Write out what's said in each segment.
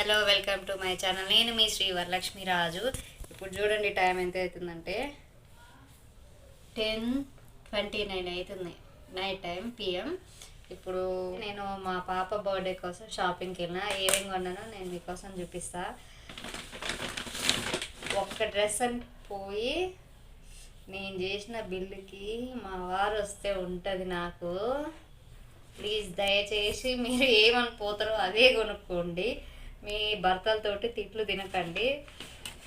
Hello welcome to my channel. నేను మీ శ్రీ వరలక్ష్మి రాజు ఇప్పుడు చూడండి టైం ఎంత అవుతుందంటే టెన్ ట్వంటీ నైన్ అవుతుంది. నైట్ టైం పిఎం ఇప్పుడు నేను మా పాప బర్త్డే కోసం షాపింగ్కి వెళ్ళిన. ఏమేమి కొన్నానో నేను మీకోసం చూపిస్తా. ఒక్క డ్రెస్ అని పోయి నేను చేసిన బిల్లుకి మా వారు వస్తే ఉంటుంది నాకు. ప్లీజ్ దయచేసి మీరు ఏమనిపోతారో అదే కొనుక్కోండి. మీ భర్తలతోటి తిట్లు తినకండి.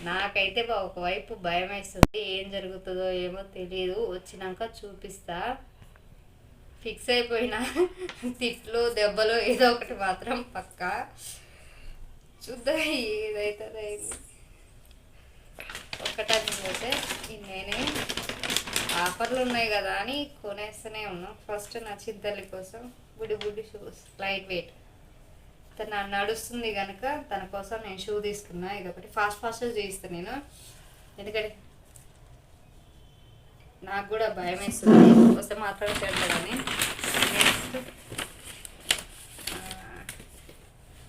నాకైతే బా- ఒకవైపు భయం వేస్తుంది ఏం జరుగుతుందో ఏమో తెలియదు వచ్చినాక చూపిస్తా. ఫిక్స్ అయిపోయిన తిట్లు దెబ్బలు ఏదో ఒకటి మాత్రం పక్క. చూద్దాం ఏదైతుందో ఏంది. ఒక్కటానికి పోతే నేనే. ఆఫర్లు ఉన్నాయి కదా అని కొనేస్తూనే ఉన్నాం. ఫస్ట్ నా చింతల్లి కోసం బుడి బుడి షూస్ లైట్ వెయిట్. తను నడుస్తుంది కనుక తన కోసం నేను షూ తీసుకున్నా. ఇది ఒకటి ఫాస్ట్ ఫాస్ట్ చేయిస్తాను నేను. ఎందుకంటే నాకు కూడా భయం వేస్తుంది వస్తే మాత్రమే చేస్తాడని. నెక్స్ట్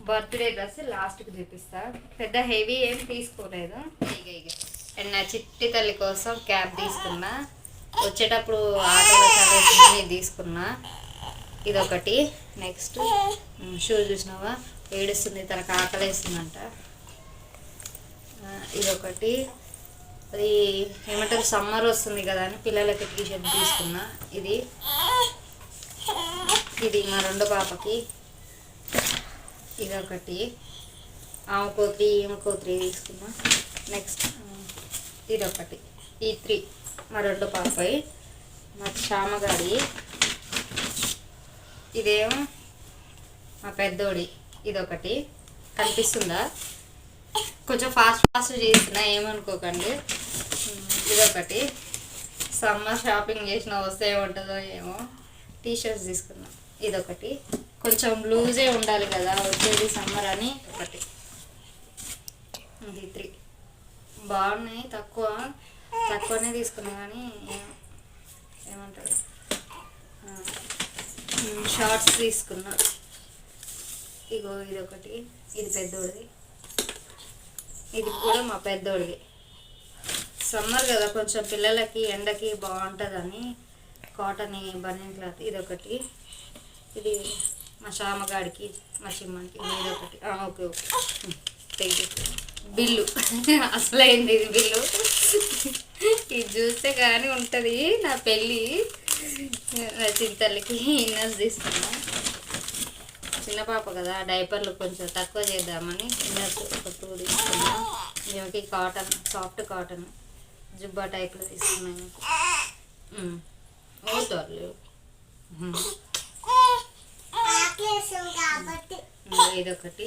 బర్త్డే డ్రెస్ లాస్ట్కి చూపిస్తా. పెద్ద హెవీ ఏం తీసుకోలేదు. ఇక ఇక అండ్ నా చిట్టి తల్లి కోసం క్యాబ్ తీసుకున్నా. వచ్చేటప్పుడు ఆటోలో సర్వీస్ తీసుకున్నా. ఇదొకటి. నెక్స్ట్ షూ చూసినావా? ఏడుస్తుంది తనకు ఆకలేస్తుందంట. ఇదొకటి. అది ఏమంటారు సమ్మర్ వస్తుంది కదా అని పిల్లలకి టీ షర్ట్ తీసుకున్నా. ఇది. ఇది మా రెండో పాపకి. ఇదొకటి. ఆమెకో త్రీ ఈమెకో త్రీ తీసుకున్నా. నెక్స్ట్ ఇదొకటి. ఈ త్రీ మా రెండో పాపవి మా శ్యామగారి ఇదేమో మా పెద్దోడి. ఇదొకటి. కనిపిస్తుందా? కొంచెం ఫాస్ట్ ఫాస్ట్ చేస్తున్నా ఏమనుకోకండి. ఇదొకటి. సమ్మర్ షాపింగ్ చేసిన వస్తే ఏముంటుందో ఏమో. టీ షర్ట్స్ తీసుకున్నాం ఇదొకటి. కొంచెం లూజే ఉండాలి కదా వచ్చేది సమ్మర్ అని. ఒకటి. ఇది త్రీ. బాగున్నాయి తక్కువ. తక్కువనే తీసుకున్నా కానీ ఏమంటారు షార్ట్స్ తీసుకున్నా. ఇగో ఇది ఒకటి ఇది పెద్దోడిది. ఇది కూడా మా పెద్దోడిది. సమ్మర్ కదా కొంచెం పిల్లలకి ఎండకి బాగుంటుందని కాటన్ బనియన్ క్లాత్ ఇది ఒకటి ఇది మా శ్యామగాడికి మా చిమ్మకి ఇది ఒకటి ఓకే ఓకే. బిల్లు. అసలైంది ఇది బిల్లు. ఇది చూస్తే కానీ ఉంటుంది నా పెళ్ళి. చింతలకి ఇన్నర్స్ తీసుకున్నా చిన్న పాప కదా డైపర్లు కొంచెం తక్కువ చేద్దామని ఇన్నర్స్ ఒక టూ తీసుకున్నా. ఈమెకి కాటన్ సాఫ్ట్ కాటన్ జుబ్బా టైప్లో తీసుకున్నాను ఓ ఇదొకటి.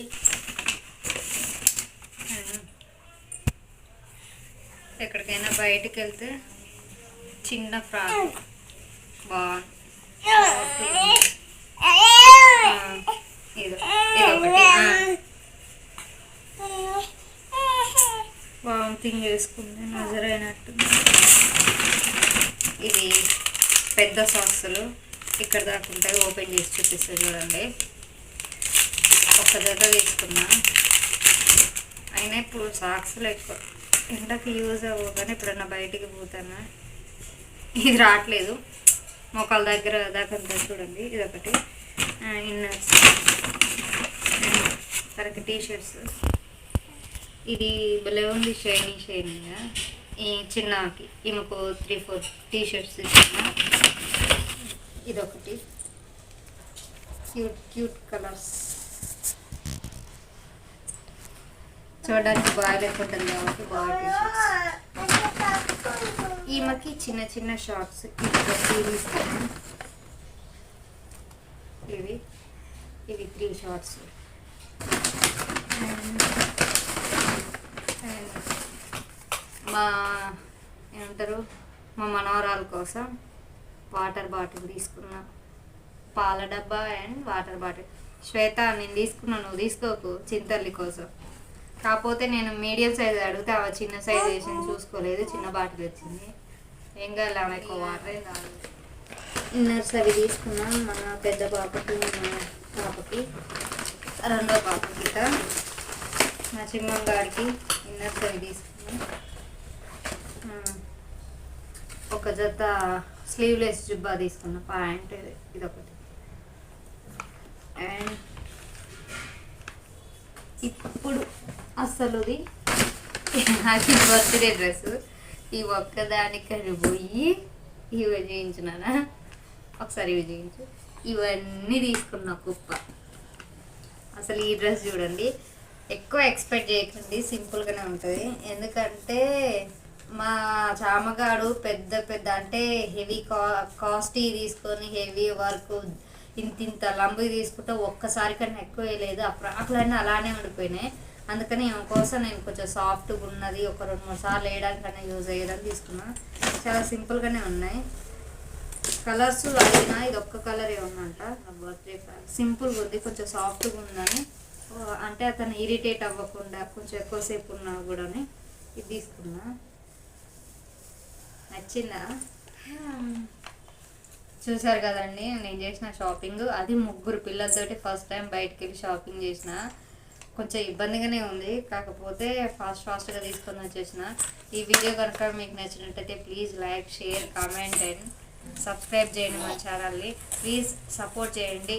ఎక్కడికైనా బయటకు వెళ్తే చిన్న ఫ్రాక్. వామిటింగ్ చేసుకుంది నజరైనట్టు ఇది పెద్ద సాసులు ఇక్కడ దాకా ఉంటాయి ఓపెన్ చేసి చూపిస్తాను చూడండి. ఒక జత తీసుకున్నా. అయినా ఇప్పుడు సాక్స్లు ఎక్కువ. ఎండకి యూజ్ అవ్వవు కానీ ఎప్పుడన్నా బయటికి పోతానా? ఇది రావట్లేదు. మోకాల దగ్గర దాకా ఉంటుంది చూడండి. ఇది ఒకటి ఇన్నర్స్. తర్వాత టీ షర్ట్స్ ఇది భలే ఉంది షైనీ షైనీగా. ఈ చిన్నకి. ఈమెకు త్రీ ఫోర్ టీ షర్ట్స్ ఇచ్చిన. ఇదొకటి. Cute cute colours. చూడడానికి బాగా లేకుంటుంది కాబట్టి బాగా టీ షర్ట్స్ ఈమెకి చిన్న చిన్న షార్ట్స్ ఇవి ఇవి ఇవి త్రీ షార్ట్స్ మా ఏమంటారు మా మనవరాల కోసం వాటర్ బాటిల్ తీసుకున్నా. పాల డబ్బా అండ్ వాటర్ బాటిల్. శ్వేత నేను తీసుకున్నా నువ్వు తీసుకోకు చింతల్లి కోసం. కాకపోతే నేను మీడియం సైజ్ అడిగితే ఆ చిన్న సైజ్ వేసింది చూసుకోలేదు చిన్న బాటిల్ వచ్చింది. ఏం కాదు ఆమె ఎక్కువ వాటర్ ఇన్నర్స్ అవి తీసుకున్నాం మన పెద్ద పాపకి మన పాపకి. రెండో పాపకి ఇక మా చిమ్మంగాడికి ఇన్నర్స్ అవి తీసుకున్నాం. ఒక జత స్లీవ్లెస్ జుబ్బా తీసుకున్నా ప్యాంట్ ఇది ఇదొకటి అండ్ ఇప్పుడు అసలుది హ్యాపీ బర్త్డే డ్రెస్ ఈ ఒక్కదానికని పోయి ఇవి చేయించినానా ఒకసారి ఇవి చేయించు. ఇవన్నీ తీసుకున్నా కుప్ప. అసలు ఈ డ్రెస్ చూడండి ఎక్కువ ఎక్స్పెక్ట్ చేయకండి సింపుల్గానే ఉంటుంది. ఎందుకంటే మా చామగాడు పెద్ద పెద్ద అంటే హెవీ కా కాస్ట్లీ తీసుకొని హెవీ వర్క్ ఇంత ఇంత లంబి తీసుకుంటే ఒక్కసారి కన్నా ఎక్కువ వేయలేదు ఆ ఫ్రాక్లన్నీ అలానే ఉండిపోయినాయి. అందుకని కోసం నేను కొంచెం సాఫ్ట్గా ఉన్నది ఒక రెండు మూడు సార్లు వేయడానికన్నా యూజ్ అయ్యేదని తీసుకున్నా. చాలా సింపుల్గానే ఉన్నాయి. కలర్స్ అడిగిన ఇది ఒక్క కలర్ ఏమన్నంట బర్త్డే సింపుల్గా ఉంది కొంచెం సాఫ్ట్గా ఉందని. అంటే అతను ఇరిటేట్ అవ్వకుండా కొంచెం ఎక్కువసేపు ఉన్నా కూడా ఇది తీసుకున్నా. నచ్చిందా? Hmm. చూసారు కదండి నేను చేసిన షాపింగ్. అది ముగ్గురు పిల్లలతోటి ఫస్ట్ టైం బయటకు వెళ్ళి షాపింగ్ చేసిన. కొంచెం ఇబ్బందిగానే ఉంది. కాకపోతే ఫాస్ట్ ఫాస్ట్గా తీసుకొని వచ్చేసిన. ఈ వీడియో కనుక మీకు నచ్చినట్టయితే please like share comment and subscribe చేయండి మా ఛానల్ని. ప్లీజ్ సపోర్ట్ చేయండి.